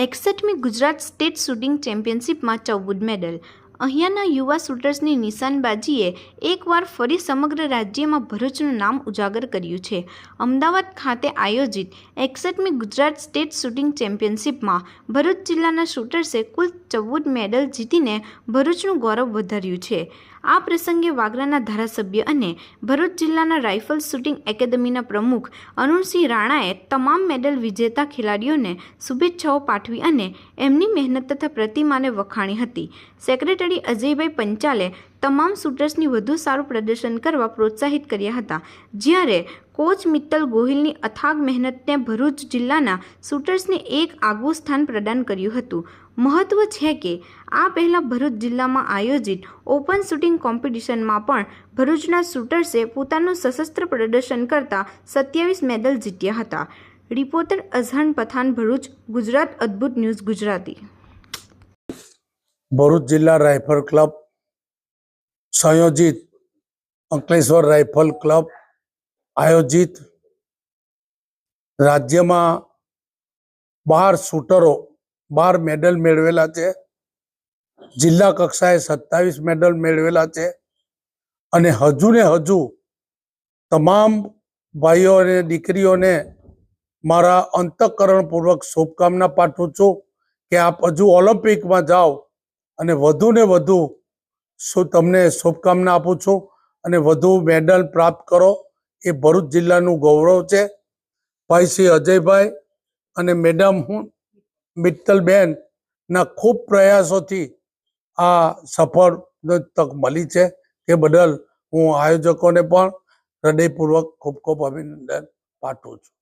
એકસઠમી Gujarat state shooting ચેમ્પિયનશિપમાં ચૌદ medal. અહીંયાના યુવા શૂટર્સની નિશાનબાજીએ એકવાર ફરી સમગ્ર રાજ્યમાં ભરૂચનું નામ ઉજાગર કર્યું છે. અમદાવાદ ખાતે આયોજિત એકસઠમી ગુજરાત સ્ટેટ શૂટિંગ ચેમ્પિયનશિપમાં ભરૂચ જિલ્લાના શૂટર્સે કુલ ચૌદ મેડલ જીતીને ભરૂચનું ગૌરવ વધાર્યું છે. આ પ્રસંગે વાગરાના ધારાસભ્ય અને ભરૂચ જિલ્લાના રાઇફલ શૂટિંગ એકેડમીના પ્રમુખ અરુણસિંહ રાણાએ તમામ મેડલ વિજેતા ખેલાડીઓને શુભેચ્છાઓ પાઠવી અને એમની મહેનત તથા પ્રતિમાને વખાણી હતી. સેક્રેટરી અજયભાઈ પંચાલે તમામ શૂટર્સની વધુ સારું પ્રદર્શન કરવા પ્રોત્સાહિત કર્યા હતા. જ્યારે કોચ મિત્તલ ગોહિલની અથાગ મહેનતને ભરૂચ જિલ્લાના શૂટર્સને એક આગવું સ્થાન પ્રદાન કર્યું હતું. મહત્વ છે કે આ પહેલાં ભરૂચ જિલ્લામાં આયોજિત ઓપન શૂટિંગ કોમ્પિટિશનમાં પણ ભરૂચના શૂટર્સે પોતાનું સશસ્ત્ર પ્રદર્શન કરતા સત્યાવીસ મેડલ જીત્યા હતા. Reporter Azhan Pathan Bharuch, Gujarat, Adbhut news Gujarati. Bharuch જિલ્લા રાઇફલ ક્લબ સંયોજિત અંકલેશ્વર રાઇફલ ક્લબ આયોજિત રાજ્યમાં બાર શૂટરો, બાર મેડલ મેળવેલા છે. જિલ્લા કક્ષાએ સત્તાવીસ મેડલ મેળવેલા છે અને હજુ ને હજુ તમામ ભાઈઓ અને દીકરીઓને મારા અંતઃકરણપૂર્વક શુભકામના પાઠવું છું કે આપ હજુ ઓલિમ્પિકમાં જાઓ અને વધુ ને વધુ શું તમને શુભકામના આપું છું અને વધુ મેડલ પ્રાપ્ત કરો એ ભરૂચ જિલ્લાનું ગૌરવ છે. ભાઈ શ્રી અજયભાઈ અને મેડમ હું મિત્તલબેનના ખૂબ પ્રયાસોથી આ સફળ તક મળી છે. તે બદલ હું આયોજકોને પણ હૃદયપૂર્વક ખૂબ ખૂબ અભિનંદન પાઠવું છું.